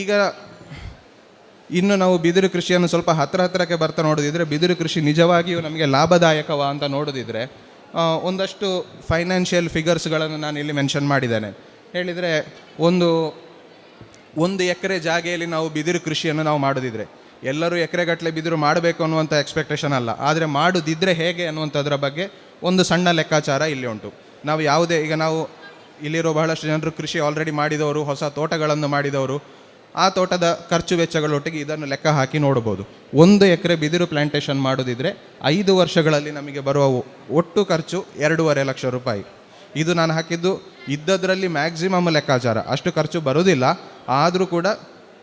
ಈಗ ಇನ್ನು ನಾವು ಬಿದಿರು ಕೃಷಿಯನ್ನು ಸ್ವಲ್ಪ ಹತ್ರ ಹತ್ತಿರಕ್ಕೆ ಬರ್ತಾ ನೋಡೋದಿದ್ರೆ ಬಿದಿರು ಕೃಷಿ ನಿಜವಾಗಿಯೂ ನಮಗೆ ಲಾಭದಾಯಕವಾ ಅಂತ ನೋಡೋದಿದ್ರೆ ಒಂದಷ್ಟು ಫೈನಾನ್ಷಿಯಲ್ ಫಿಗರ್ಸ್ಗಳನ್ನು ನಾನು ಇಲ್ಲಿ ಮೆನ್ಷನ್ ಮಾಡಿದ್ದೇನೆ. ಹೇಳಿದರೆ ಒಂದು ಒಂದು ಎಕರೆ ಜಾಗೆಯಲ್ಲಿ ನಾವು ಬಿದಿರು ಕೃಷಿಯನ್ನು ನಾವು ಮಾಡೋದಿದ್ರೆ, ಎಲ್ಲರೂ ಎಕರೆಗಟ್ಟಲೆ ಬಿದಿರು ಮಾಡಬೇಕು ಅನ್ನುವಂಥ ಎಕ್ಸ್ಪೆಕ್ಟೇಷನ್ ಅಲ್ಲ. ಆದರೆ ಮಾಡೋದಿದ್ರೆ ಹೇಗೆ ಅನ್ನುವಂಥದ್ರ ಬಗ್ಗೆ ಒಂದು ಸಣ್ಣ ಲೆಕ್ಕಾಚಾರ ಇಲ್ಲಿ ಉಂಟು. ನಾವು ಯಾವುದೇ, ಈಗ ನಾವು ಇಲ್ಲಿರೋ ಬಹಳಷ್ಟು ಜನರು ಕೃಷಿ ಆಲ್ರೆಡಿ ಮಾಡಿದವರು, ಹೊಸ ತೋಟಗಳನ್ನು ಮಾಡಿದವರು ಆ ತೋಟದ ಖರ್ಚು ವೆಚ್ಚಗಳೊಟ್ಟಿಗೆ ಇದನ್ನು ಲೆಕ್ಕ ಹಾಕಿ ನೋಡಬಹುದು. ಒಂದು ಎಕರೆ ಬಿದಿರು ಪ್ಲಾಂಟೇಶನ್ ಮಾಡೋದಿದ್ರೆ ಐದು ವರ್ಷಗಳಲ್ಲಿ ನಮಗೆ ಬರುವ ಒಟ್ಟು ಖರ್ಚು ಎರಡೂವರೆ ಲಕ್ಷ ರೂಪಾಯಿ. ಇದು ನಾನು ಹಾಕಿದ್ದು ಇದ್ದದರಲ್ಲಿ ಮ್ಯಾಕ್ಸಿಮಮ್ ಲೆಕ್ಕಾಚಾರ. ಅಷ್ಟು ಖರ್ಚು ಬರೋದಿಲ್ಲ. ಆದರೂ ಕೂಡ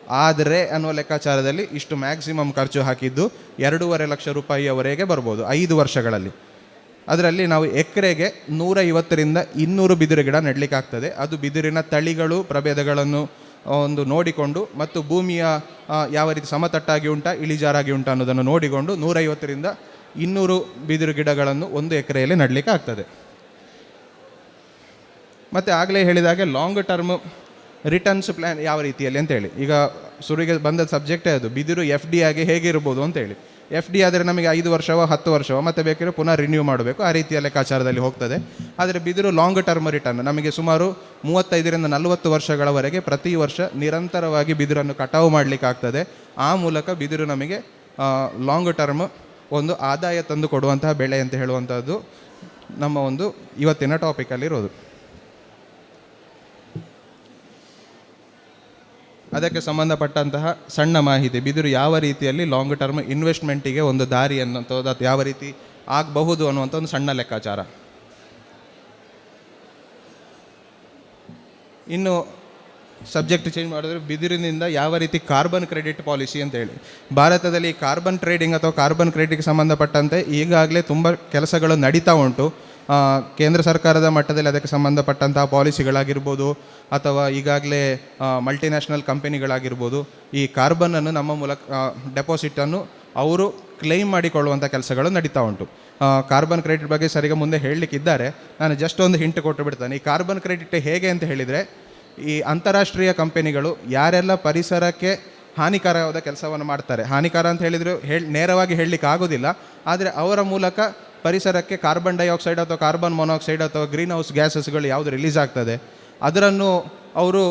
ಆದರೆ ಅನ್ನುವ ಲೆಕ್ಕಾಚಾರದಲ್ಲಿ ಇಷ್ಟು ಮ್ಯಾಕ್ಸಿಮಮ್ ಖರ್ಚು ಹಾಕಿದ್ದು ಎರಡೂವರೆ ಲಕ್ಷ ರೂಪಾಯಿಯವರೆಗೆ ಬರ್ಬೋದು ಐದು ವರ್ಷಗಳಲ್ಲಿ. ಅದರಲ್ಲಿ ನಾವು ಎಕರೆಗೆ ನೂರ ಐವತ್ತರಿಂದ ಇನ್ನೂರು ಬಿದಿರು ಗಿಡ ನೆಡಲಿಕ್ಕಾಗ್ತದೆ. ಅದು ಬಿದಿರಿನ ತಳಿಗಳು, ಪ್ರಭೇದಗಳನ್ನು ಒಂದು ನೋಡಿಕೊಂಡು ಮತ್ತು ಭೂಮಿಯ ಯಾವ ರೀತಿ ಸಮತಟ್ಟಾಗಿ ಉಂಟಾ, ಇಳಿಜಾರಾಗಿ ಉಂಟಾ ಅನ್ನೋದನ್ನು ನೋಡಿಕೊಂಡು ನೂರೈವತ್ತರಿಂದ ಇನ್ನೂರು ಬಿದಿರು ಗಿಡಗಳನ್ನು ಒಂದು ಎಕರೆಯಲ್ಲಿ ನೆಡಲಿಕ್ಕೆ ಆಗ್ತದೆ ಮತ್ತು ಆಗಲೇ ಹೇಳಿದಾಗೆ ಲಾಂಗ್ ಟರ್ಮ್ ರಿಟರ್ನ್ಸ್ ಪ್ಲ್ಯಾನ್ ಯಾವ ರೀತಿಯಲ್ಲಿ ಅಂತೇಳಿ ಈಗ ಶುರುವಿಗೆ ಬಂದ ಸಬ್ಜೆಕ್ಟೇ ಅದು ಬಿದಿರು ಎಫ್ ಡಿ ಆಗಿ ಹೇಗಿರ್ಬೋದು ಅಂತೇಳಿ ಎಫ್ ಡಿ ಆದರೆ ನಮಗೆ ಐದು ವರ್ಷವೋ, ಹತ್ತು ವರ್ಷವೋ, ಮತ್ತೆ ಬೇಕಿದ್ರೆ ಪುನಃ ರಿನ್ಯೂ ಮಾಡಬೇಕು. ಆ ರೀತಿಯ ಲೆಕ್ಕಾಚಾರದಲ್ಲಿ ಹೋಗ್ತದೆ. ಆದರೆ ಬಿದಿರು ಲಾಂಗ್ ಟರ್ಮ್ ರಿಟರ್ನ್ ನಮಗೆ ಸುಮಾರು ಮೂವತ್ತೈದರಿಂದ ನಲವತ್ತು ವರ್ಷಗಳವರೆಗೆ ಪ್ರತಿ ವರ್ಷ ನಿರಂತರವಾಗಿ ಬಿದಿರನ್ನು ಕಟಾವು ಮಾಡಲಿಕ್ಕಾಗ್ತದೆ ಆ ಮೂಲಕ ಬಿದಿರು ನಮಗೆ ಲಾಂಗ್ ಟರ್ಮ್ ಒಂದು ಆದಾಯ ತಂದು ಕೊಡುವಂತಹ ಬೆಳೆ ಅಂತ ಹೇಳುವಂಥದ್ದು ನಮ್ಮ ಒಂದು ಇವತ್ತಿನ ಟಾಪಿಕಲ್ಲಿರೋದು ಅದಕ್ಕೆ ಸಂಬಂಧಪಟ್ಟಂತಹ ಸಣ್ಣ ಮಾಹಿತಿ, ಬಿದಿರು ಯಾವ ರೀತಿಯಲ್ಲಿ ಲಾಂಗ್ ಟರ್ಮ್ ಇನ್ವೆಸ್ಟ್ಮೆಂಟಿಗೆ ಒಂದು ದಾರಿ ಅನ್ನೋಂಥದ್ದು ಅದು ಯಾವ ರೀತಿ ಆಗಬಹುದು ಅನ್ನುವಂಥ ಒಂದು ಸಣ್ಣ ಲೆಕ್ಕಾಚಾರ. ಇನ್ನು ಸಬ್ಜೆಕ್ಟ್ ಚೇಂಜ್ ಮಾಡಿದ್ರೆ ಬಿದಿರಿನಿಂದ ಯಾವ ರೀತಿ ಕಾರ್ಬನ್ ಕ್ರೆಡಿಟ್ ಪಾಲಿಸಿ ಅಂತ ಹೇಳಿ. ಭಾರತದಲ್ಲಿ ಕಾರ್ಬನ್ ಟ್ರೇಡಿಂಗ್ ಅಥವಾ ಕಾರ್ಬನ್ ಕ್ರೆಡಿಟ್ಗೆ ಸಂಬಂಧಪಟ್ಟಂತೆ ಈಗಾಗಲೇ ತುಂಬ ಕೆಲಸಗಳು ನಡೀತಾ ಉಂಟು. ಕೇಂದ್ರ ಸರ್ಕಾರದ ಮಟ್ಟದಲ್ಲಿ ಅದಕ್ಕೆ ಸಂಬಂಧಪಟ್ಟಂತಹ ಪಾಲಿಸಿಗಳಾಗಿರ್ಬೋದು ಅಥವಾ ಈಗಾಗಲೇ ಮಲ್ಟಿನ್ಯಾಷನಲ್ ಕಂಪೆನಿಗಳಾಗಿರ್ಬೋದು ಈ ಕಾರ್ಬನನ್ನು ನಮ್ಮ ಮೂಲಕ ಡೆಪಾಸಿಟನ್ನು ಅವರು ಕ್ಲೈಮ್ ಮಾಡಿಕೊಳ್ಳುವಂಥ ಕೆಲಸಗಳು ನಡೀತಾ ಉಂಟು. ಕಾರ್ಬನ್ ಕ್ರೆಡಿಟ್ ಬಗ್ಗೆ ಸರಿಗೆ ಮುಂದೆ ಹೇಳಲಿಕ್ಕಿದ್ದಾರೆ. ನಾನು ಜಸ್ಟ್ ಒಂದು ಹಿಂಟ್ ಕೊಟ್ಟು ಬಿಡ್ತಾನೆ ಈ ಕಾರ್ಬನ್ ಕ್ರೆಡಿಟ್ ಹೇಗೆ ಅಂತ ಹೇಳಿದರೆ ಈ ಅಂತಾರಾಷ್ಟ್ರೀಯ ಕಂಪನಿಗಳು ಯಾರೆಲ್ಲ ಪರಿಸರಕ್ಕೆ ಹಾನಿಕಾರವಾದ ಕೆಲಸವನ್ನು ಮಾಡ್ತಾರೆ. ಹಾನಿಕಾರ ಅಂತ ಹೇಳಿದ್ರು ಹೇಳಿ, ನೇರವಾಗಿ ಹೇಳಲಿಕ್ಕೆ ಆಗೋದಿಲ್ಲ. ಆದರೆ ಅವರ ಮೂಲಕ ಪರಿಸರಕ್ಕೆ ಕಾರ್ಬನ್ ಡೈಆಕ್ಸೈಡ್ ಅಥವಾ ಕಾರ್ಬನ್ ಮೊನಾಕ್ಸೈಡ್ ಅಥವಾ ಗ್ರೀನ್ ಹೌಸ್ ಗ್ಯಾಸಸ್ಗಳು ಯಾವುದು ರಿಲೀಸ್ ಆಗ್ತದೆ. ಅದರನ್ನು ಅವರು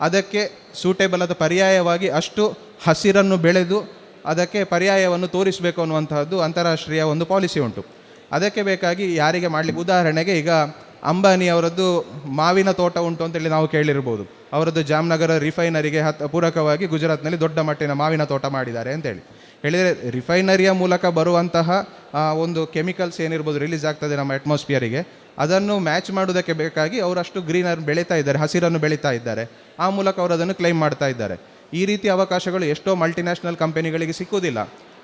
ಅದಕ್ಕೆ ಸೂಟೇಬಲ್ ಆದ ಪರ್ಯಾಯವಾಗಿ ಅಷ್ಟು ಹಸಿರನ್ನು ಬೆಳೆದು ಅದಕ್ಕೆ ಪರ್ಯಾಯವನ್ನು ತೋರಿಸಬೇಕು ಅನ್ನುವಂತಹದ್ದು ಅಂತಾರಾಷ್ಟ್ರೀಯ ಒಂದು ಪಾಲಿಸಿ ಉಂಟು. ಅದಕ್ಕೆ ಬೇಕಾಗಿ ಯಾರಿಗೆ ಮಾಡಲಿಕ್ಕೆ, ಉದಾಹರಣೆಗೆ ಈಗ ಅಂಬಾನಿ ಅವರದ್ದು ಮಾವಿನ ತೋಟ ಉಂಟು ಅಂತೇಳಿ ನಾವು ಕೇಳಿರ್ಬೋದು. ಅವರದ್ದು ಜಾಮ್ನಗರ ರಿಫೈನರಿಗೆ ಹತ್ ಪೂರಕವಾಗಿ ಗುಜರಾತ್ನಲ್ಲಿ ದೊಡ್ಡ ಮಟ್ಟಿನ ಮಾವಿನ ತೋಟ ಮಾಡಿದ್ದಾರೆ ಅಂತೇಳಿ. ಹೇಳಿದರೆ ರಿಫೈನರಿಯ ಮೂಲಕ ಬರುವಂತಹ ಒಂದು ಕೆಮಿಕಲ್ಸ್ ಏನಿರ್ಬೋದು ರಿಲೀಸ್ ಆಗ್ತದೆ ನಮ್ಮ ಅಟ್ಮಾಸ್ಫಿಯರಿಗೆ, ಅದನ್ನು ಮ್ಯಾಚ್ ಮಾಡೋದಕ್ಕೆ ಬೇಕಾಗಿ ಅವರಷ್ಟು ಗ್ರೀನರ್ ಬೆಳೀತಾ ಇದ್ದಾರೆ, ಹಸಿರನ್ನು ಬೆಳೀತಾ ಇದ್ದಾರೆ. ಆ ಮೂಲಕ ಅವರು ಅದನ್ನು ಕ್ಲೈಮ್ ಮಾಡ್ತಾ ಇದ್ದಾರೆ. ಈ ರೀತಿ ಅವಕಾಶಗಳು ಎಷ್ಟೋ ಮಲ್ಟಿನ್ಯಾಷನಲ್ ಕಂಪನಿಗಳಿಗೆ ಸಿಕ್ಕುವುದಿಲ್ಲ.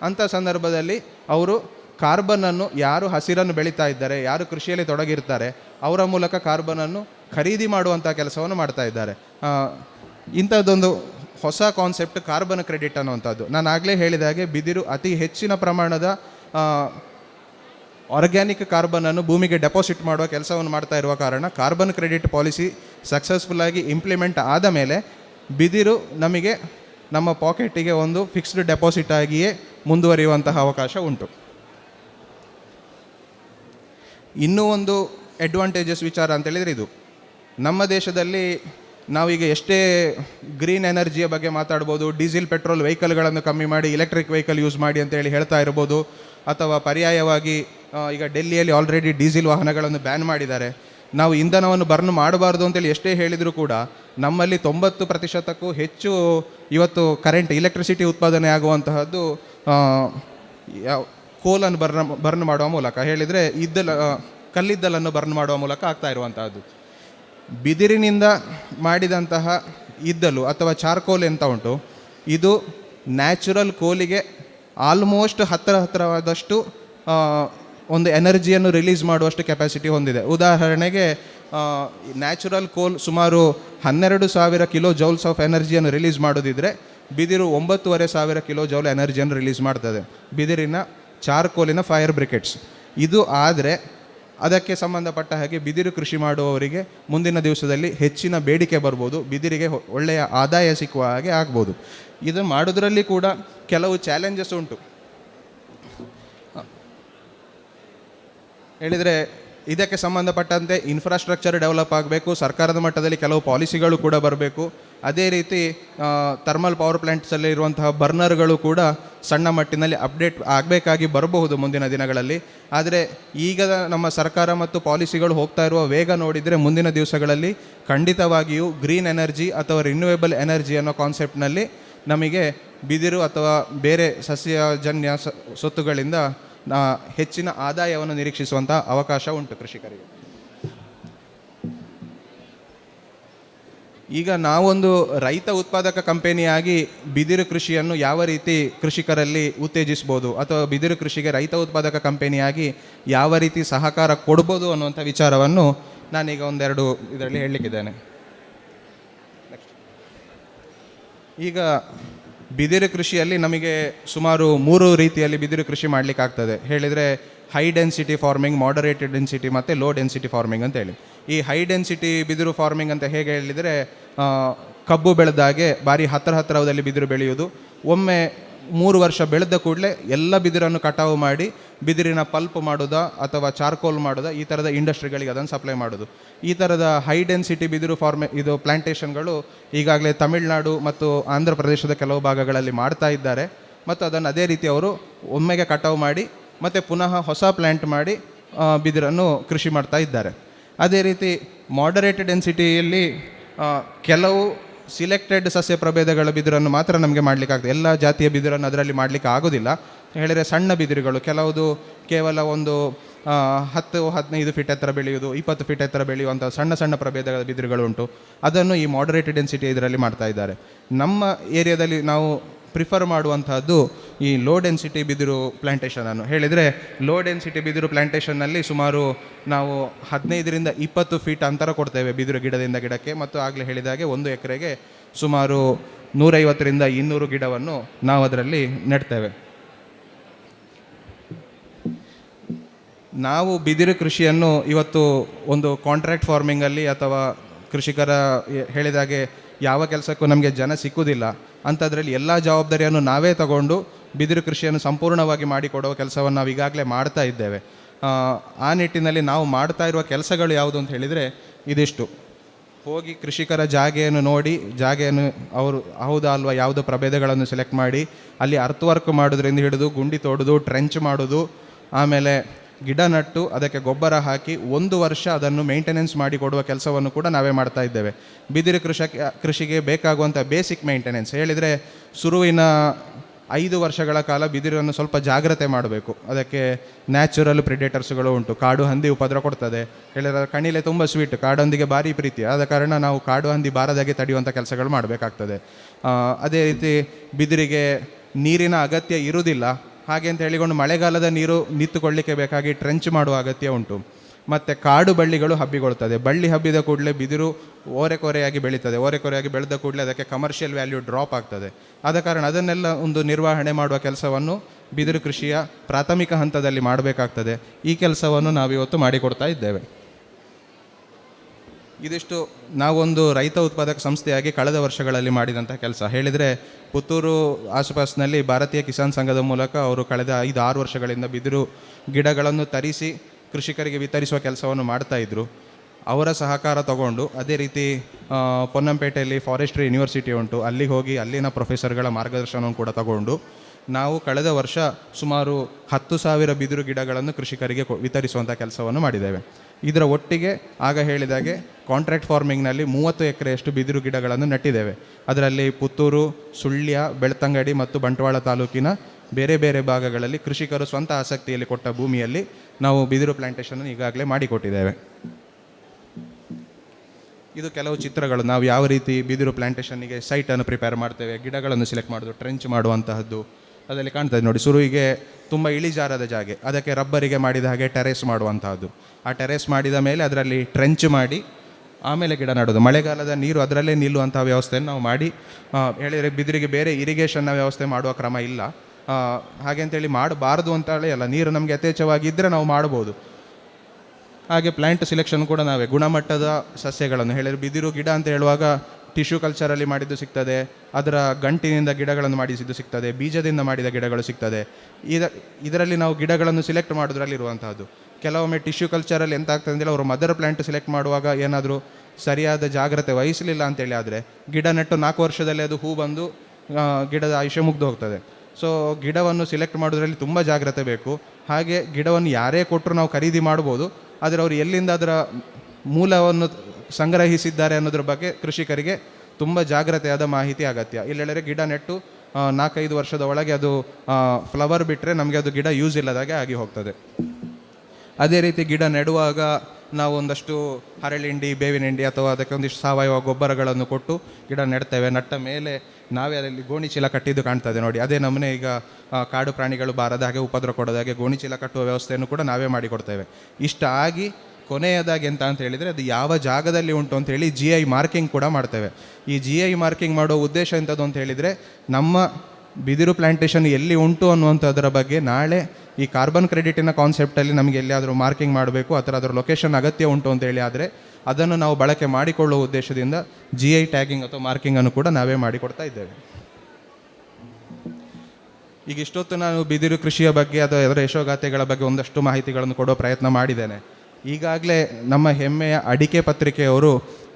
ಅಂಥ ಸಂದರ್ಭದಲ್ಲಿ ಅವರು ಕಾರ್ಬನನ್ನು ಯಾರು ಹಸಿರನ್ನು ಬೆಳೀತಾ ಇದ್ದಾರೆ, ಯಾರು ಕೃಷಿಯಲ್ಲಿ ತೊಡಗಿರ್ತಾರೆ, ಅವರ ಮೂಲಕ ಕಾರ್ಬನನ್ನು ಖರೀದಿ ಮಾಡುವಂಥ ಕೆಲಸವನ್ನು ಮಾಡ್ತಾ ಇದ್ದಾರೆ. ಇಂಥದ್ದೊಂದು ಹೊಸ ಕಾನ್ಸೆಪ್ಟ್ ಕಾರ್ಬನ್ ಕ್ರೆಡಿಟ್ ಅನ್ನುವಂಥದ್ದು. ನಾನು ಆಗಲೇ ಹೇಳಿದ ಹಾಗೆ ಬಿದಿರು ಅತಿ ಹೆಚ್ಚಿನ ಪ್ರಮಾಣದ ಆರ್ಗ್ಯಾನಿಕ್ ಕಾರ್ಬನನ್ನು ಭೂಮಿಗೆ ಡೆಪಾಸಿಟ್ ಮಾಡುವ ಕೆಲಸವನ್ನು ಮಾಡ್ತಾ ಇರುವ ಕಾರಣ ಕಾರ್ಬನ್ ಕ್ರೆಡಿಟ್ ಪಾಲಿಸಿ ಸಕ್ಸಸ್ಫುಲ್ಲಾಗಿ ಇಂಪ್ಲಿಮೆಂಟ್ ಆದ ಮೇಲೆ ಬಿದಿರು ನಮಗೆ ನಮ್ಮ ಪಾಕೆಟಿಗೆ ಒಂದು ಫಿಕ್ಸ್ಡ್ ಡೆಪಾಸಿಟ್ ಆಗಿಯೇ ಮುಂದುವರಿಯುವಂತಹ ಅವಕಾಶ ಉಂಟು. ಇನ್ನೂ ಒಂದು ಅಡ್ವಾಂಟೇಜಸ್ ವಿಚಾರ ಅಂತ ಹೇಳಿದರೆ ಇದು. ನಮ್ಮ ದೇಶದಲ್ಲಿ ನಾವೀಗ ಎಷ್ಟೇ ಗ್ರೀನ್ ಎನರ್ಜಿಯ ಬಗ್ಗೆ ಮಾತಾಡ್ಬೋದು ಡೀಸೆಲ್ ಪೆಟ್ರೋಲ್ ವೆಹಿಕಲ್ಗಳನ್ನು ಕಮ್ಮಿ ಮಾಡಿ ಎಲೆಕ್ಟ್ರಿಕ್ ವೆಹಿಕಲ್ ಯೂಸ್ ಮಾಡಿ ಅಂತೇಳಿ ಹೇಳ್ತಾ ಇರ್ಬೋದು, ಅಥವಾ ಪರ್ಯಾಯವಾಗಿ ಈಗ ಡೆಲ್ಲಿಯಲ್ಲಿ ಆಲ್ರೆಡಿ ಡೀಸೆಲ್ ವಾಹನಗಳನ್ನು ಬ್ಯಾನ್ ಮಾಡಿದ್ದಾರೆ. ನಾವು ಇಂಧನವನ್ನು ಬರ್ನ್ ಮಾಡಬಾರ್ದು ಅಂತೇಳಿ ಎಷ್ಟೇ ಹೇಳಿದರೂ ಕೂಡ ನಮ್ಮಲ್ಲಿ ತೊಂಬತ್ತು ಪ್ರತಿಶತಕ್ಕೂ ಹೆಚ್ಚು ಇವತ್ತು ಕರೆಂಟ್ ಎಲೆಕ್ಟ್ರಿಸಿಟಿ ಉತ್ಪಾದನೆ ಆಗುವಂತಹದ್ದು ಕೋಲನ್ನು ಬರ್ನ್ ಬರ್ನ್ ಮಾಡುವ ಮೂಲಕ, ಹೇಳಿದರೆ ಇದ್ದಲ ಕಲ್ಲಿದ್ದಲನ್ನು ಬರ್ನ್ ಮಾಡುವ ಮೂಲಕ ಆಗ್ತಾ ಇರುವಂತಹದ್ದು. ಬಿದಿರಿನಿಂದ ಮಾಡಿದಂತಹ ಇದ್ದಲು ಅಥವಾ ಚಾರ್ಕೋಲ್ ಅಂತ ಉಂಟು, ಇದು ನ್ಯಾಚುರಲ್ ಕೋಲಿಗೆ ಆಲ್ಮೋಸ್ಟ್ ಹತ್ತಿರ ಹತ್ತಿರವಾದಷ್ಟು ಒಂದು ಎನರ್ಜಿಯನ್ನು ರಿಲೀಸ್ ಮಾಡುವಷ್ಟು ಕೆಪಾಸಿಟಿ ಹೊಂದಿದೆ. ಉದಾಹರಣೆಗೆ ನ್ಯಾಚುರಲ್ ಕೋಲ್ ಸುಮಾರು ಹನ್ನೆರಡು ಸಾವಿರ ಕಿಲೋ ಜೌಲ್ಸ್ ಆಫ್ ಎನರ್ಜಿಯನ್ನು ರಿಲೀಸ್ ಮಾಡೋದಿದ್ರೆ, ಬಿದಿರು ಒಂಬತ್ತುವರೆ ಸಾವಿರ ಕಿಲೋ ಜೌಲ್ ಎನರ್ಜಿಯನ್ನು ರಿಲೀಸ್ ಮಾಡ್ತದೆ. ಬಿದಿರಿನ ಚಾರ್ಕೋಲಿನ ಫೈರ್ ಬ್ರಿಕೆಟ್ಸ್ ಇದು ಆದರೆ ಅದಕ್ಕೆ ಸಂಬಂಧಪಟ್ಟ ಹಾಗೆ ಬಿದಿರು ಕೃಷಿ ಮಾಡುವವರಿಗೆ ಮುಂದಿನ ದಿವಸದಲ್ಲಿ ಹೆಚ್ಚಿನ ಬೇಡಿಕೆ ಬರ್ಬೋದು, ಬಿದಿರಿಗೆ ಒಳ್ಳೆಯ ಆದಾಯ ಸಿಕ್ಕುವ ಹಾಗೆ ಆಗ್ಬೋದು. ಇದು ಮಾಡೋದ್ರಲ್ಲಿ ಕೂಡ ಕೆಲವು ಚಾಲೆಂಜಸ್ ಉಂಟು. ಹೇಳಿದರೆ ಇದಕ್ಕೆ ಸಂಬಂಧಪಟ್ಟಂತೆ ಇನ್ಫ್ರಾಸ್ಟ್ರಕ್ಚರ್ ಡೆವಲಪ್ ಆಗಬೇಕು, ಸರ್ಕಾರದ ಮಟ್ಟದಲ್ಲಿ ಕೆಲವು ಪಾಲಿಸಿಗಳು ಕೂಡ ಬರಬೇಕು. ಅದೇ ರೀತಿ ಥರ್ಮಲ್ ಪವರ್ ಪ್ಲ್ಯಾಂಟ್ಸಲ್ಲಿ ಇರುವಂತಹ ಬರ್ನರ್ಗಳು ಕೂಡ ಸಣ್ಣ ಮಟ್ಟಿನಲ್ಲಿ ಅಪ್ಡೇಟ್ ಆಗಬೇಕಾಗಿ ಬರಬಹುದು ಮುಂದಿನ ದಿನಗಳಲ್ಲಿ. ಆದರೆ ಈಗ ನಮ್ಮ ಸರ್ಕಾರ ಮತ್ತು ಪಾಲಿಸಿಗಳು ಹೋಗ್ತಾ ಇರುವ ವೇಗ ನೋಡಿದರೆ ಮುಂದಿನ ದಿವಸಗಳಲ್ಲಿ ಖಂಡಿತವಾಗಿಯೂ ಗ್ರೀನ್ ಎನರ್ಜಿ ಅಥವಾ ರಿನ್ಯೂವೇಬಲ್ ಎನರ್ಜಿ ಅನ್ನೋ ಕಾನ್ಸೆಪ್ಟ್ನಲ್ಲಿ ನಮಗೆ ಬಿದಿರು ಅಥವಾ ಬೇರೆ ಸಸ್ಯಜನ್ಯ ಸೊತ್ತುಗಳಿಂದ ಹೆಚ್ಚಿನ ಆದಾಯವನ್ನು ನಿರೀಕ್ಷಿಸುವಂಥ ಅವಕಾಶ ಉಂಟು ಕೃಷಿಕರಿಗೆ. ಈಗ ನಾವೊಂದು ರೈತ ಉತ್ಪಾದಕ ಕಂಪನಿಯಾಗಿ ಬಿದಿರು ಕೃಷಿಯನ್ನು ಯಾವ ರೀತಿ ಕೃಷಿಕರಲ್ಲಿ ಉತ್ತೇಜಿಸ್ಬೋದು ಅಥವಾ ಬಿದಿರು ಕೃಷಿಗೆ ರೈತ ಉತ್ಪಾದಕ ಕಂಪನಿಯಾಗಿ ಯಾವ ರೀತಿ ಸಹಕಾರ ಕೊಡ್ಬೋದು ಅನ್ನುವಂಥ ವಿಚಾರವನ್ನು ನಾನೀಗ ಒಂದೆರಡು ಇದರಲ್ಲಿ ಹೇಳಲಿಕ್ಕಿದ್ದೇನೆ. ಈಗ ಬಿದಿರು ಕೃಷಿಯಲ್ಲಿ ನಮಗೆ ಸುಮಾರು ಮೂರು ರೀತಿಯಲ್ಲಿ ಬಿದಿರು ಕೃಷಿ ಮಾಡಲಿಕ್ಕಾಗ್ತದೆ. ಹೇಳಿದರೆ high density farming moderated density ಮತ್ತು ಲೋ ಡೆನ್ಸಿಟಿ ಫಾರ್ಮಿಂಗ್ ಅಂತ ಹೇಳಿ. ಈ ಹೈ ಡೆನ್ಸಿಟಿ ಬಿದಿರು ಫಾರ್ಮಿಂಗ್ ಅಂತ ಹೇಗೆ ಹೇಳಿದರೆ ಕಬ್ಬು ಬೆಳೆದಾಗೆ ಭಾರಿ ಹತ್ತಿರ ಹತ್ತಿರದಲ್ಲಿ ಬಿದಿರು ಬೆಳೆಯುವುದು. ಒಮ್ಮೆ ಮೂರು ವರ್ಷ ಬೆಳೆದ ಕೂಡಲೇ ಎಲ್ಲ ಬಿದಿರನ್ನು ಕಟಾವು ಮಾಡಿ, ಬಿದಿರಿನ ಪಲ್ಪ್ ಮಾಡೋದ ಅಥವಾ ಚಾರ್ಕೋಲ್ ಮಾಡೋದ, ಈ ಥರದ ಇಂಡಸ್ಟ್ರಿಗಳಿಗೆ ಅದನ್ನು ಸಪ್ಲೈ ಮಾಡೋದು. ಈ ಥರದ ಹೈ ಡೆನ್ಸಿಟಿ ಬಿದಿರು ಫಾರ್ಮೆ ಇದು ಪ್ಲ್ಯಾಂಟೇಷನ್ಗಳು ಈಗಾಗಲೇ ತಮಿಳುನಾಡು ಮತ್ತು ಆಂಧ್ರ ಪ್ರದೇಶದ ಕೆಲವು ಭಾಗಗಳಲ್ಲಿ ಮಾಡ್ತಾ ಇದ್ದಾರೆ. ಮತ್ತು ಅದನ್ನು ಅದೇ ರೀತಿ ಅವರು ಒಮ್ಮೆಗೆ ಕಟಾವು ಮಾಡಿ ಮತ್ತು ಪುನಃ ಹೊಸ ಪ್ಲ್ಯಾಂಟ್ ಮಾಡಿ ಬಿದಿರನ್ನು ಕೃಷಿ ಮಾಡ್ತಾ ಇದ್ದಾರೆ. ಅದೇ ರೀತಿ ಮಾಡರೇಟೆಡ್ ಡೆನ್ಸಿಟಿಯಲ್ಲಿ ಕೆಲವು ಸಿಲೆಕ್ಟೆಡ್ ಸಸ್ಯ ಪ್ರಭೇದಗಳ ಬಿದಿರನ್ನು ಮಾತ್ರ ನಮಗೆ ಮಾಡಲಿಕ್ಕಾಗ್ತದೆ. ಎಲ್ಲ ಜಾತಿಯ ಬಿದಿರನ್ನು ಅದರಲ್ಲಿ ಮಾಡಲಿಕ್ಕೆ ಆಗೋದಿಲ್ಲ. ಹೇಳಿದರೆ ಸಣ್ಣ ಬಿದಿರುಗಳು, ಕೆಲವುದು ಕೇವಲ ಒಂದು ಹತ್ತು, ಹದಿನೈದು ಫೀಟ್ ಎತ್ತರ ಬೆಳೆಯುವುದು, ಇಪ್ಪತ್ತು ಫೀಟ್ ಎತ್ತರ ಬೆಳೆಯುವಂಥ ಸಣ್ಣ ಸಣ್ಣ ಪ್ರಭೇದಗಳ ಬಿದಿರುಗಳು ಉಂಟು ಅದನ್ನು ಈ ಮಾಡರೇಟೆಡ್ ಡೆನ್ಸಿಟಿ ಇದರಲ್ಲಿ ಮಾಡ್ತಾ ಇದ್ದಾರೆ. ನಮ್ಮ ಏರಿಯಾದಲ್ಲಿ ನಾವು ಪ್ರಿಫರ್ ಮಾಡುವಂಥದ್ದು ಈ ಲೋ ಡೆನ್ಸಿಟಿ ಬಿದಿರು ಪ್ಲಾಂಟೇಷನನ್ನು ಹೇಳಿದರೆ ಲೋ ಡೆನ್ಸಿಟಿ ಬಿದಿರು ಪ್ಲ್ಯಾಂಟೇಷನ್ನಲ್ಲಿ ಸುಮಾರು ನಾವು ಹದಿನೈದರಿಂದ ಇಪ್ಪತ್ತು ಫೀಟ್ ಅಂತರ ಕೊಡ್ತೇವೆ ಬಿದಿರು ಗಿಡದಿಂದ ಗಿಡಕ್ಕೆ. ಮತ್ತು ಆಗಲೇ ಹೇಳಿದಾಗೆ ಒಂದು ಎಕರೆಗೆ ಸುಮಾರು ನೂರೈವತ್ತರಿಂದ ಇನ್ನೂರು ಗಿಡವನ್ನು ನಾವು ಅದರಲ್ಲಿ ನೆಡ್ತೇವೆ. ನಾವು ಬಿದಿರು ಕೃಷಿಯನ್ನು ಇವತ್ತು ಒಂದು ಕಾಂಟ್ರಾಕ್ಟ್ ಫಾರ್ಮಿಂಗಲ್ಲಿ ಅಥವಾ ಕೃಷಿಕರ ಹೇಳಿದಾಗೆ ಯಾವ ಕೆಲಸಕ್ಕೂ ನಮಗೆ ಜನ ಸಿಕ್ಕುವುದಿಲ್ಲ ಅಂಥದ್ರಲ್ಲಿ ಎಲ್ಲ ಜವಾಬ್ದಾರಿಯನ್ನು ನಾವೇ ತಗೊಂಡು ಬಿದಿರು ಕೃಷಿಯನ್ನು ಸಂಪೂರ್ಣವಾಗಿ ಮಾಡಿಕೊಡುವ ಕೆಲಸವನ್ನು ನಾವು ಈಗಾಗಲೇ ಮಾಡ್ತಾ ಇದ್ದೇವೆ. ಆ, ನಿಟ್ಟಿನಲ್ಲಿ ನಾವು ಮಾಡ್ತಾ ಇರುವ ಕೆಲಸಗಳು ಯಾವುದು ಅಂತ ಹೇಳಿದರೆ ಇದಿಷ್ಟು. ಹೋಗಿ ಕೃಷಿಕರ ಜಾಗೆಯನ್ನು ನೋಡಿ ಜಾಗೆಯನ್ನು ಅವರು ಹೌದಾ ಅಲ್ವಾ ಯಾವುದು ಪ್ರಭೇದಗಳನ್ನು ಸೆಲೆಕ್ಟ್ ಮಾಡಿ ಅಲ್ಲಿ ಅರ್ತ್ ವರ್ಕ್ ಮಾಡೋದ್ರಿಂದ ಹಿಡಿದು ಗುಂಡಿ ತೋಡೋದು ಟ್ರೆಂಚ್ ಮಾಡೋದು ಆಮೇಲೆ ಗಿಡ ನಟ್ಟು ಅದಕ್ಕೆ ಗೊಬ್ಬರ ಹಾಕಿ ಒಂದು ವರ್ಷ ಅದನ್ನು ಮೇಂಟೆನೆನ್ಸ್ ಮಾಡಿ ಕೊಡುವ ಕೆಲಸವನ್ನು ಕೂಡ ನಾವೇ ಮಾಡ್ತಾ ಇದ್ದೇವೆ. ಬಿದಿರು ಕೃಷಕ ಕೃಷಿಗೆ ಬೇಕಾಗುವಂಥ ಬೇಸಿಕ್ ಮೇಂಟೆನೆನ್ಸ್ ಹೇಳಿದರೆ ಸುರುವಿನ ಐದು ವರ್ಷಗಳ ಕಾಲ ಬಿದಿರನ್ನು ಸ್ವಲ್ಪ ಜಾಗ್ರತೆ ಮಾಡಬೇಕು. ಅದಕ್ಕೆ ನ್ಯಾಚುರಲ್ ಪ್ರಿಡೇಟರ್ಸ್ಗಳು ಉಂಟು. ಕಾಡು ಹಂದಿ ಉಪದ್ರ ಕೊಡ್ತದೆ. ಹೇಳಿದ್ರೆ ಕಣಿಲೆ ತುಂಬ ಸ್ವೀಟ್ ಕಾಡೊಂದಿಗೆ ಭಾರಿ ಪ್ರೀತಿ. ಆದ ಕಾರಣ ನಾವು ಕಾಡು ಹಂದಿ ಬಾರದಾಗೆ ತಡೆಯುವಂಥ ಕೆಲಸಗಳು ಮಾಡಬೇಕಾಗ್ತದೆ. ಅದೇ ರೀತಿ ಬಿದಿರಿಗೆ ನೀರಿನ ಅಗತ್ಯ ಇರುವುದಿಲ್ಲ. ಹಾಗೆ ಅಂತ ಹೇಳಿಕೊಂಡು ಮಳೆಗಾಲದ ನೀರು ನಿಂತುಕೊಳ್ಳಿಕ್ಕೆ ಬೇಕಾಗಿ ಟ್ರೆಂಚ್ ಮಾಡುವ ಅಗತ್ಯ ಉಂಟು. ಮತ್ತು ಕಾಡು ಬಳ್ಳಿಗಳು ಹಬ್ಬಿಕೊಳ್ತದೆ ಬಳ್ಳಿ ಹಬ್ಬಿದ ಕೂಡಲೇ ಬಿದಿರು ಓರೆಕೊರೆಯಾಗಿ ಬೆಳೀತದೆ. ಓರೆಕೊರೆಯಾಗಿ ಬೆಳೆದ ಕೂಡಲೇ ಅದಕ್ಕೆ ಕಮರ್ಷಿಯಲ್ ವ್ಯಾಲ್ಯೂ ಡ್ರಾಪ್ ಆಗ್ತದೆ. ಆದ ಕಾರಣ ಅದನ್ನೆಲ್ಲ ಒಂದು ನಿರ್ವಹಣೆ ಮಾಡುವ ಕೆಲಸವನ್ನು ಬಿದಿರು ಕೃಷಿಯ ಪ್ರಾಥಮಿಕ ಹಂತದಲ್ಲಿ ಮಾಡಬೇಕಾಗ್ತದೆ. ಈ ಕೆಲಸವನ್ನು ನಾವಿವತ್ತು ಮಾಡಿಕೊಡ್ತಾ ಇದ್ದೇವೆ. ಇದಿಷ್ಟು ನಾವೊಂದು ರೈತ ಉತ್ಪಾದಕ ಸಂಸ್ಥೆಯಾಗಿ ಕಳೆದ ವರ್ಷಗಳಲ್ಲಿ ಮಾಡಿದಂಥ ಕೆಲಸ. ಹೇಳಿದರೆ ಪುತ್ತೂರು ಆಸುಪಾಸಿನಲ್ಲಿ ಭಾರತೀಯ ಕಿಸಾನ್ ಸಂಘದ ಮೂಲಕ ಅವರು ಕಳೆದ ಐದು ಆರು ವರ್ಷಗಳಿಂದ ಬಿದಿರು ಗಿಡಗಳನ್ನು ತರಿಸಿ ಕೃಷಿಕರಿಗೆ ವಿತರಿಸುವ ಕೆಲಸವನ್ನು ಮಾಡ್ತಾ ಇದ್ದರು ಅವರ ಸಹಕಾರ ತಗೊಂಡು ಅದೇ ರೀತಿ ಪೊನ್ನಂಪೇಟೆಯಲ್ಲಿ ಫಾರೆಸ್ಟ್ರಿ ಯೂನಿವರ್ಸಿಟಿ ಉಂಟು. ಅಲ್ಲಿಗೆ ಹೋಗಿ ಅಲ್ಲಿನ ಪ್ರೊಫೆಸರ್ಗಳ ಮಾರ್ಗದರ್ಶನವನ್ನು ಕೂಡ ತಗೊಂಡು ನಾವು ಕಳೆದ ವರ್ಷ ಸುಮಾರು ಹತ್ತು ಸಾವಿರ ಬಿದಿರು ಗಿಡಗಳನ್ನು ಕೃಷಿಕರಿಗೆ ವಿತರಿಸುವಂಥ ಕೆಲಸವನ್ನು ಮಾಡಿದ್ದೇವೆ. ಇದರ ಒಟ್ಟಿಗೆ ಆಗ ಹೇಳಿದಾಗೆ ಕಾಂಟ್ರಾಕ್ಟ್ ಫಾರ್ಮಿಂಗ್ನಲ್ಲಿ ಮೂವತ್ತು ಎಕರೆಯಷ್ಟು ಬಿದಿರು ಗಿಡಗಳನ್ನು ನೆಟ್ಟಿದ್ದೇವೆ. ಅದರಲ್ಲಿ ಪುತ್ತೂರು, ಸುಳ್ಯ, ಬೆಳ್ತಂಗಡಿ ಮತ್ತು ಬಂಟ್ವಾಳ ತಾಲೂಕಿನ ಬೇರೆ ಬೇರೆ ಭಾಗಗಳಲ್ಲಿ ಕೃಷಿಕರು ಸ್ವಂತ ಆಸಕ್ತಿಯಲ್ಲಿ ಕೊಟ್ಟ ಭೂಮಿಯಲ್ಲಿ ನಾವು ಬಿದಿರು ಪ್ಲಾಂಟೇಷನ್ ಈಗಾಗಲೇ ಮಾಡಿಕೊಟ್ಟಿದ್ದೇವೆ. ಇದು ಕೆಲವು ಚಿತ್ರಗಳು. ನಾವು ಯಾವ ರೀತಿ ಬಿದಿರು ಪ್ಲಾಂಟೇಷನ್ನಿಗೆ ಸೈಟನ್ನು ಪ್ರಿಪೇರ್ ಮಾಡ್ತೇವೆ, ಗಿಡಗಳನ್ನು ಸೆಲೆಕ್ಟ್ ಮಾಡೋದು ಟ್ರೆಂಚ್ ಮಾಡುವಂತಹದ್ದು ಅದರಲ್ಲಿ ಕಾಣ್ತದೆ ನೋಡಿ ಸುರುವಿಗೆ ತುಂಬ ಇಳಿಜಾರದ ಜಾಗೆ. ಅದಕ್ಕೆ ರಬ್ಬರಿಗೆ ಮಾಡಿದ ಹಾಗೆ ಟೆರೇಸ್ ಮಾಡುವಂಥದ್ದು ಆ ಟೆರೇಸ್ ಮಾಡಿದ ಮೇಲೆ ಅದರಲ್ಲಿ ಟ್ರೆಂಚ್ ಮಾಡಿ, ಆಮೇಲೆ ಗಿಡ ನೆಡೋದು. ಮಳೆಗಾಲದ ನೀರು ಅದರಲ್ಲೇ ನಿಲ್ಲುವಂಥ ವ್ಯವಸ್ಥೆಯನ್ನು ನಾವು ಮಾಡಿ ಹೇಳಿದರೆ ಬಿದಿರಿಗೆ ಬೇರೆ ಇರಿಗೇಷನ್ನ ವ್ಯವಸ್ಥೆ ಮಾಡುವ ಕ್ರಮ ಇಲ್ಲ. ಹಾಗೆ ಅಂತೇಳಿ ಮಾಡಬಾರ್ದು ಅಂತೇಳಿ ಅಲ್ಲ, ನೀರು ನಮಗೆ ಯಥೇಚ್ಛವಾಗಿದ್ದರೆ ನಾವು ಮಾಡ್ಬೋದು ಹಾಗೆ ಪ್ಲ್ಯಾಂಟ್ ಸಿಲೆಕ್ಷನ್ ಕೂಡ ನಾವೇ, ಗುಣಮಟ್ಟದ ಸಸ್ಯಗಳನ್ನು. ಹೇಳಿದರೆ ಬಿದಿರು ಗಿಡ ಅಂತ ಹೇಳುವಾಗ ಟಿಶ್ಯೂ ಕಲ್ಚರಲ್ಲಿ ಮಾಡಿದ್ದು ಸಿಗ್ತದೆ, ಅದರ ಗಂಟಿನಿಂದ ಗಿಡಗಳನ್ನು ಮಾಡಿಸಿದ್ದು ಸಿಗ್ತದೆ, ಬೀಜದಿಂದ ಮಾಡಿದ ಗಿಡಗಳು ಸಿಗ್ತದೆ. ಇದ, ಇದರಲ್ಲಿ ನಾವು ಗಿಡಗಳನ್ನು ಸಿಲೆಕ್ಟ್ ಮಾಡೋದ್ರಲ್ಲಿ ಇರುವಂತಹದ್ದು ಕೆಲವೊಮ್ಮೆ ಟಿಶ್ಯೂ ಕಲ್ಚರಲ್ಲಿ ಎಂತ ಆಗ್ತದೆ ಅಂದರೆ ಅವರು ಮದರ್ ಪ್ಲ್ಯಾಂಟ್ ಸೆಲೆಕ್ಟ್ ಮಾಡುವಾಗ ಏನಾದರೂ ಸರಿಯಾದ ಜಾಗ್ರತೆ ವಹಿಸಲಿಲ್ಲ ಅಂತೇಳಿ ಆದರೆ ಗಿಡ ನೆಟ್ಟು ನಾಲ್ಕು ವರ್ಷದಲ್ಲಿ ಅದು ಹೂ ಬಂದು ಗಿಡದ ಆಯುಷ್ಯ ಮುಗ್ದು ಹೋಗ್ತದೆ. ಸೊ ಗಿಡವನ್ನು ಸಿಲೆಕ್ಟ್ ಮಾಡೋದ್ರಲ್ಲಿ ತುಂಬ ಜಾಗ್ರತೆ ಬೇಕು. ಹಾಗೆ ಗಿಡವನ್ನು ಯಾರೇ ಕೊಟ್ಟರು ನಾವು ಖರೀದಿ ಮಾಡ್ಬೋದು, ಆದರೆ ಅವರು ಎಲ್ಲಿಂದ ಅದರ ಮೂಲವನ್ನು ಸಂಗ್ರಹಿಸಿದ್ದಾರೆ ಅನ್ನೋದ್ರ ಬಗ್ಗೆ ಕೃಷಿಕರಿಗೆ ತುಂಬ ಜಾಗ್ರತೆಯಾದ ಮಾಹಿತಿ ಅಗತ್ಯ. ಇಲ್ಲಿ ಹೇಳಿದ್ರೆ ಗಿಡ ನೆಟ್ಟು ನಾಲ್ಕೈದು ವರ್ಷದ ಒಳಗೆ ಅದು ಫ್ಲವರ್ ಬಿಟ್ಟರೆ ನಮಗೆ ಅದು ಗಿಡ ಯೂಸ್ ಇಲ್ಲದಾಗೆ ಆಗಿ ಹೋಗ್ತದೆ. ಅದೇ ರೀತಿ ಗಿಡ ನೆಡುವಾಗ ನಾವು ಒಂದಷ್ಟು ಹರಳಿಂಡಿ ಬೇವಿನ ಹಿಂಡಿ ಅಥವಾ ಅದಕ್ಕೆ ಒಂದಿಷ್ಟು ಸಾವಯವ ಗೊಬ್ಬರಗಳನ್ನು ಕೊಟ್ಟು ಗಿಡ ನೆಡ್ತೇವೆ. ನಟ್ಟ ಮೇಲೆ ನಾವೇ ಅದರಲ್ಲಿ ಗೋಣಿ ಚೀಲ ಕಟ್ಟಿದ್ದು ಕಾಣ್ತದೆ ನೋಡಿ. ಅದೇ ನಮ್ಮನೆ ಈಗ ಕಾಡು ಪ್ರಾಣಿಗಳು ಬಾರದ ಹಾಗೆ ಉಪದ್ರ ಕೊಡೋದಾಗೆ ಗೋಣಿ ಚೀಲ ಕಟ್ಟುವ ವ್ಯವಸ್ಥೆಯನ್ನು ಕೂಡ ನಾವೇ ಮಾಡಿಕೊಡ್ತೇವೆ. ಇಷ್ಟ ಆಗಿ ಕೊನೆಯದಾಗಿ ಎಂತ ಅಂತ ಹೇಳಿದರೆ ಅದು ಯಾವ ಜಾಗದಲ್ಲಿ ಉಂಟು ಅಂತ ಹೇಳಿ ಜಿ ಐ ಮಾರ್ಕಿಂಗ್ ಕೂಡ ಮಾಡ್ತೇವೆ. ಈ ಜಿ ಐ ಮಾರ್ಕಿಂಗ್ ಮಾಡೋ ಉದ್ದೇಶ ಎಂಥದ್ದು ಅಂತ ಹೇಳಿದರೆ ನಮ್ಮ ಬಿದಿರು ಪ್ಲಾಂಟೇಷನ್ ಎಲ್ಲಿ ಉಂಟು ಅನ್ನುವಂಥದ್ರ ಬಗ್ಗೆ ನಾಳೆ ಈ ಕಾರ್ಬನ್ ಕ್ರೆಡಿಟಿನ ಕಾನ್ಸೆಪ್ಟಲ್ಲಿ ನಮಗೆ ಎಲ್ಲಿಯಾದರೂ ಮಾರ್ಕಿಂಗ್ ಮಾಡಬೇಕು ಅಥವಾ ಅದರ ಲೊಕೇಶನ್ ಅಗತ್ಯ ಉಂಟು ಅಂತ ಹೇಳಿ ಆದರೆ ಅದನ್ನು ನಾವು ಬಳಕೆ ಮಾಡಿಕೊಳ್ಳುವ ಉದ್ದೇಶದಿಂದ ಜಿ ಐ ಟ್ಯಾಗಿಂಗ್ ಅಥವಾ ಮಾರ್ಕಿಂಗನ್ನು ಕೂಡ ನಾವೇ ಮಾಡಿಕೊಡ್ತಾ ಇದ್ದೇವೆ. ಈಗ ಇಷ್ಟೊತ್ತು ನಾನು ಬಿದಿರು ಕೃಷಿಯ ಬಗ್ಗೆ ಅಥವಾ ಅದರ ಯಶೋಗಾಥೆಗಳ ಬಗ್ಗೆ ಒಂದಷ್ಟು ಮಾಹಿತಿಗಳನ್ನು ಕೊಡೋ ಪ್ರಯತ್ನ ಮಾಡಿದ್ದೇನೆ. ಈಗಾಗಲೇ ನಮ್ಮ ಹೆಮ್ಮೆಯ ಅಡಿಕೆ ಪತ್ರಿಕೆಯವರು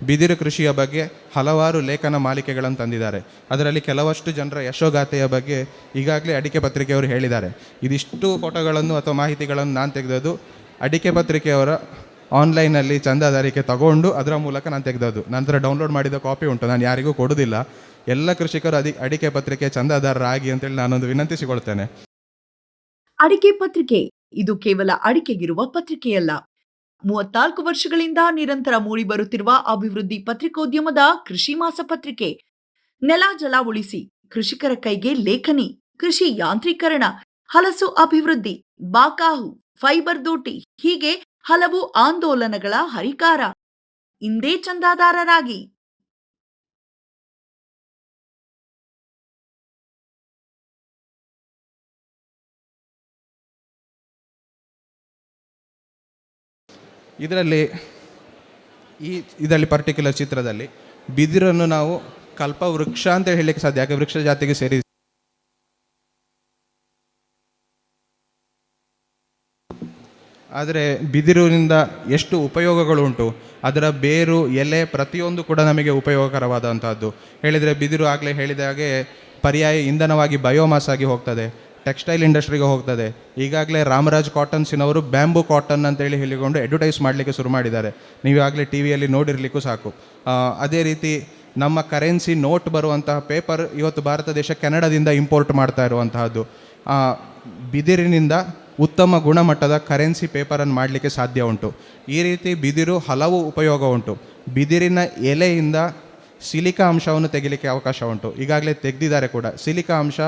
ಬಿದಿರು ಕೃಷಿಯ ಬಗ್ಗೆ ಹಲವಾರು ಲೇಖನ ಮಾಲಿಕೆಗಳನ್ನು ತಂದಿದ್ದಾರೆ. ಅದರಲ್ಲಿ ಕೆಲವಷ್ಟು ಜನರ ಯಶೋಗಾಥೆಯ ಬಗ್ಗೆ ಈಗಾಗಲೇ ಅಡಿಕೆ ಪತ್ರಿಕೆಯವರು ಹೇಳಿದ್ದಾರೆ. ಇದಿಷ್ಟು ಫೋಟೋಗಳನ್ನು ಅಥವಾ ಮಾಹಿತಿಗಳನ್ನು ನಾನು ತೆಗೆದದ್ದು ಅಡಿಕೆ ಪತ್ರಿಕೆಯವರ ಆನ್ಲೈನಲ್ಲಿ ಚಂದಾದಾರಿಕೆ ತಗೊಂಡು ಅದರ ಮೂಲಕ ನಾನು ತೆಗೆದದ್ದು. ನಂತರ ಡೌನ್ಲೋಡ್ ಮಾಡಿದ ಕಾಪಿ ಉಂಟು. ನಾನು ಯಾರಿಗೂ ಕೊಡೋದಿಲ್ಲ ಎಲ್ಲ ಕೃಷಿಕರು ಅದಿ ಅಡಿಕೆ ಪತ್ರಿಕೆ ಚಂದಾದಾರರಾಗಿ ಅಂತೇಳಿ ನಾನೊಂದು ವಿನಂತಿಸಿಕೊಳ್ತೇನೆ. ಅಡಿಕೆ ಪತ್ರಿಕೆ, ಇದು ಕೇವಲ ಅಡಿಕೆಗಿರುವ ಪತ್ರಿಕೆಯಲ್ಲ. ಮೂವತ್ನಾಲ್ಕು ವರ್ಷಗಳಿಂದ ನಿರಂತರ ಮೂಡಿ ಬರುತ್ತಿರುವ ಅಭಿವೃದ್ಧಿ ಪತ್ರಿಕೋದ್ಯಮದ ಕೃಷಿ ಮಾಸ ಪತ್ರಿಕೆ. ನೆಲ ಜಲ ಉಳಿಸಿ, ಕೃಷಿಕರ ಕೈಗೆ ಲೇಖನಿ, ಕೃಷಿ ಯಾಂತ್ರೀಕರಣ, ಹಲಸು ಅಭಿವೃದ್ಧಿ, ಬಾಕಾಹು, ಫೈಬರ್ ದೋಟಿ, ಹೀಗೆ ಹಲವು ಆಂದೋಲನಗಳ ಹರಿಕಾರ. ಇಂದೇ ಚಂದಾದಾರರಾಗಿ. ಇದರಲ್ಲಿ ಈ, ಇದರಲ್ಲಿ ಪರ್ಟಿಕ್ಯುಲರ್ ಚಿತ್ರದಲ್ಲಿ ಬಿದಿರನ್ನು ನಾವು ಕಲ್ಪ ವೃಕ್ಷ ಅಂತ ಹೇಳಲಿಕ್ಕೆ ಸಾಧ್ಯ, ಯಾಕೆ ವೃಕ್ಷ ಜಾತಿಗೆ ಸೇರಿ ಆದರೆ ಬಿದಿರಿನಿಂದ ಎಷ್ಟು ಉಪಯೋಗಗಳು ಉಂಟು? ಅದರ ಬೇರು, ಎಲೆ ಪ್ರತಿಯೊಂದು ಕೂಡ ನಮಗೆ ಉಪಯೋಗಕರವಾದಂಥದ್ದು ಹೇಳಿದರೆ ಬಿದಿರು ಆಗಲೇ ಹೇಳಿದ ಹಾಗೆ ಪರ್ಯಾಯ ಇಂಧನವಾಗಿ ಬಯೋಮಾಸ್ ಆಗಿ ಹೋಗ್ತದೆ. ಟೆಕ್ಸ್ಟೈಲ್ ಇಂಡಸ್ಟ್ರಿಗೆ ಹೋಗ್ತದೆ. ಈಗಾಗಲೇ ರಾಮರಾಜ್ ಕಾಟನ್ಸಿನವರು ಬ್ಯಾಂಬೂ ಕಾಟನ್ ಅಂತೇಳಿ ಹೇಳಿಕೊಂಡು ಅಡ್ವರ್ಟೈಸ್ ಮಾಡಲಿಕ್ಕೆ ಶುರು ಮಾಡಿದ್ದಾರೆ. ನೀವಾಗಲೇ ಟಿ ವಿಯಲ್ಲಿ ನೋಡಿರಲಿಕ್ಕೂ ಸಾಕು. ಅದೇ ರೀತಿ ನಮ್ಮ ಕರೆನ್ಸಿ ನೋಟ್ ಬರುವಂತಹ ಪೇಪರ್ ಇವತ್ತು ಭಾರತ ದೇಶ ಕೆನಡಾದಿಂದ ಇಂಪೋರ್ಟ್ ಮಾಡ್ತಾ ಇರುವಂತಹದ್ದು. ಬಿದಿರಿನಿಂದ ಉತ್ತಮ ಗುಣಮಟ್ಟದ ಕರೆನ್ಸಿ ಪೇಪರನ್ನು ಮಾಡಲಿಕ್ಕೆ ಸಾಧ್ಯ ಉಂಟು. ಈ ರೀತಿ ಬಿದಿರು ಹಲವು ಉಪಯೋಗ ಉಂಟು. ಬಿದಿರಿನ ಎಲೆಯಿಂದ ಸಿಲಿಕಾ ಅಂಶವನ್ನು ತೆಗಿಲಿಕ್ಕೆ ಅವಕಾಶ ಉಂಟು. ಈಗಾಗಲೇ ತೆಗೆದಿದ್ದಾರೆ ಕೂಡ. ಸಿಲಿಕಾ ಅಂಶ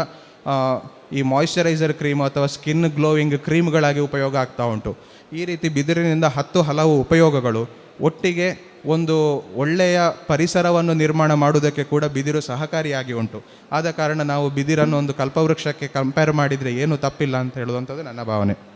ಈ ಮಾಯಿಶ್ಚರೈಸರ್ ಕ್ರೀಮ್ ಅಥವಾ ಸ್ಕಿನ್ ಗ್ಲೋವಿಂಗ್ ಕ್ರೀಮ್ಗಳಾಗಿ ಉಪಯೋಗ ಆಗ್ತಾ ಉಂಟು. ಈ ರೀತಿ ಬಿದಿರಿನಿಂದ ಹತ್ತು ಹಲವು ಉಪಯೋಗಗಳು. ಒಟ್ಟಿಗೆ ಒಂದು ಒಳ್ಳೆಯ ಪರಿಸರವನ್ನು ನಿರ್ಮಾಣ ಮಾಡುವುದಕ್ಕೆ ಕೂಡ ಬಿದಿರು ಸಹಕಾರಿಯಾಗಿ ಉಂಟು. ಆದ ಕಾರಣ ನಾವು ಬಿದಿರನ್ನು ಒಂದು ಕಲ್ಪವೃಕ್ಷಕ್ಕೆ ಕಂಪೇರ್ ಮಾಡಿದರೆ ಏನು ತಪ್ಪಿಲ್ಲ ಅಂತ ಹೇಳುವಂಥದ್ದು ನನ್ನ ಭಾವನೆ.